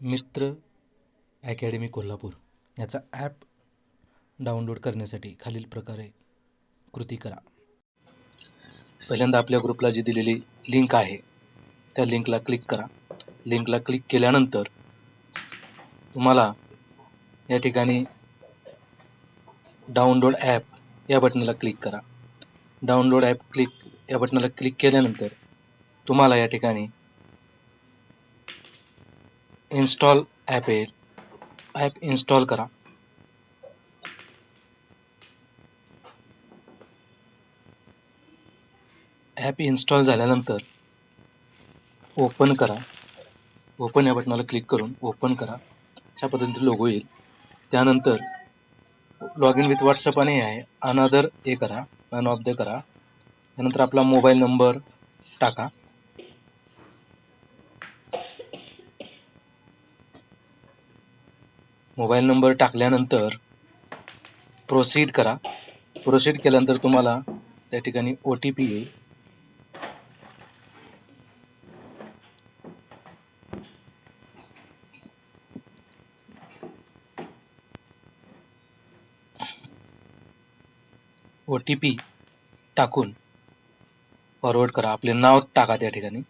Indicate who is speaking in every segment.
Speaker 1: मित्र अकॅडमी कोल्हापूर याचा app download करण्यासाठी खालील प्रकारे कृती करा. पहिल्यांदा आपल्या ग्रुपला जी दिलेली लिंक आहे त्या लिंकला क्लिक करा. लिंकला क्लिक केल्यानंतर तुम्हाला या ठिकाणी डाउनलोड ॲप या बटनाला क्लिक करा. डाउनलोड ॲप क्लिक या बटनाला क्लिक केल्यानंतर तुम्हाला या ठिकाणी इन्स्टॉल ॲप येईल ॲप इन्स्टॉल करा. ॲप इन्स्टॉल झाल्यानंतर ओपन करा. ओपन या बटनाला क्लिक करून ओपन करा. अशा पद्धतीने लोगो येईल. त्यानंतर लॉग इन विथ व्हॉट्सअप आणि आहे. अनदर हे करा. अन ऑफ द करा. त्यानंतर आपला मोबाईल नंबर टाका. मोबाईल नंबर टाकल्यानंतर प्रोसीड करा. प्रोसीड केल्यानंतर तुम्हाला त्या ठिकाणी ओ टी पी येईल. ओ टी पी टाकून फॉरवर्ड करा. आपले नाव टाका त्या ठिकाणी.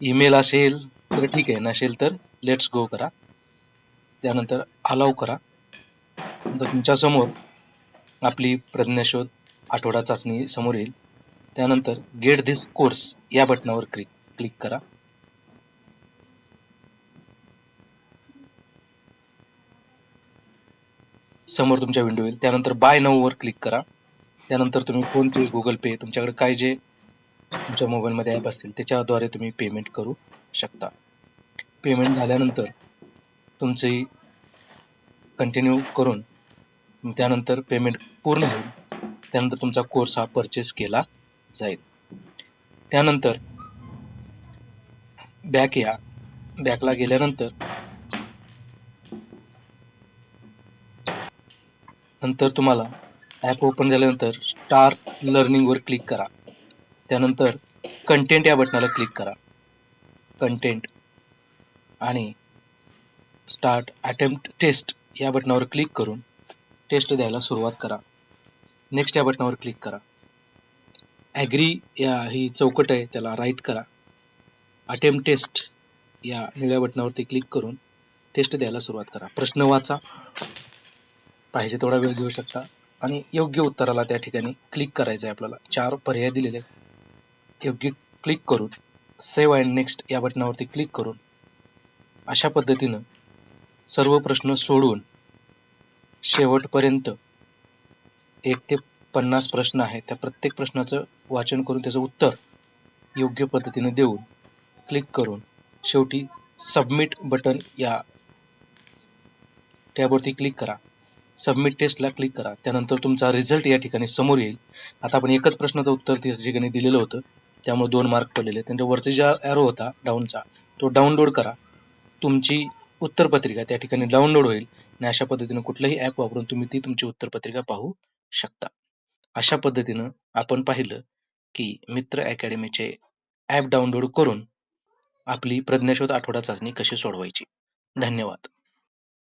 Speaker 1: ईमेल असेल तर ठीक आहे. नसेल तर लेट्स गो करा. त्यानंतर अलाव करा. तर तुमच्यासमोर आपली प्रज्ञाशोध आठवडा चाचणी समोर येईल. त्यानंतर गेट धिस कोर्स या बटनावर क्लिक क्लिक करा. समोर तुमच्या विंडो येईल. त्यानंतर बाय वर क्लिक करा. त्यानंतर तुम्ही फोन पे गुगल पे तुमच्याकडे काय जे तुमच्या मोबाईलमध्ये ॲप असतील त्याच्याद्वारे तुम्ही पेमेंट करू शकता. पेमेंट झाल्यानंतर तुमची कंटिन्यू करून त्यानंतर पेमेंट पूर्ण होईल. त्यानंतर तुमचा कोर्स हा परचेस केला जाईल. त्यानंतर बॅक या. बॅकला गेल्यानंतर नंतर तुम्हाला ॲप ओपन झाल्यानंतर स्टार लर्निंगवर क्लिक करा. त्यानंतर कंटेंट या बटनाला क्लिक करा. कंटेंट आणि स्टार्ट अटेम्प्ट टेस्ट या बटनावर क्लिक करून टेस्ट द्यायला सुरुवात करा. नेक्स्ट या बटनावर क्लिक करा. ॲग्री या ही चौकट आहे त्याला राईट करा. अटेम्प्ट टेस्ट या निळ्या बटनावरती क्लिक करून टेस्ट द्यायला सुरुवात करा. प्रश्न वाचा. पाहिजे तेवढा वेळ घेऊ शकता. आणि योग्य उत्तराला त्या ठिकाणी क्लिक करायचं आहे आपल्याला. चार पर्याय दिलेले आहेत. योग्य क्लिक करून सेव्ह अँड नेक्स्ट या बटनावरती क्लिक करून अशा पद्धतीनं सर्व प्रश्न सोडून शेवटपर्यंत एक ते पन्नास प्रश्न आहेत. त्या प्रत्येक प्रश्नाचं वाचन करून त्याचं उत्तर योग्य पद्धतीने देऊन क्लिक करून शेवटी सबमिट बटन या टॅबवरती क्लिक करा. सबमिट टेस्टला क्लिक करा. त्यानंतर तुमचा रिझल्ट या ठिकाणी समोर येईल. आता आपण एकच प्रश्नाचं उत्तर त्या ठिकाणी दिलेलं होतं. त्यामुळे दोन मार्क पडलेले त्यांच्या वरचा ज्या ॲरो होता डाऊनचा तो डाउनलोड करा. तुमची उत्तरपत्रिका त्या ठिकाणी डाउनलोड होईल आणि अशा पद्धतीनं कुठलंही ॲप वापरून तुम्ही ती तुमची उत्तरपत्रिका पाहू शकता. अशा पद्धतीनं आपण पाहिलं की मित्र अकॅडमीचे ॲप डाउनलोड करून आपली प्रज्ञाशोध आठवडा चाचणी कशी सोडवायची. धन्यवाद.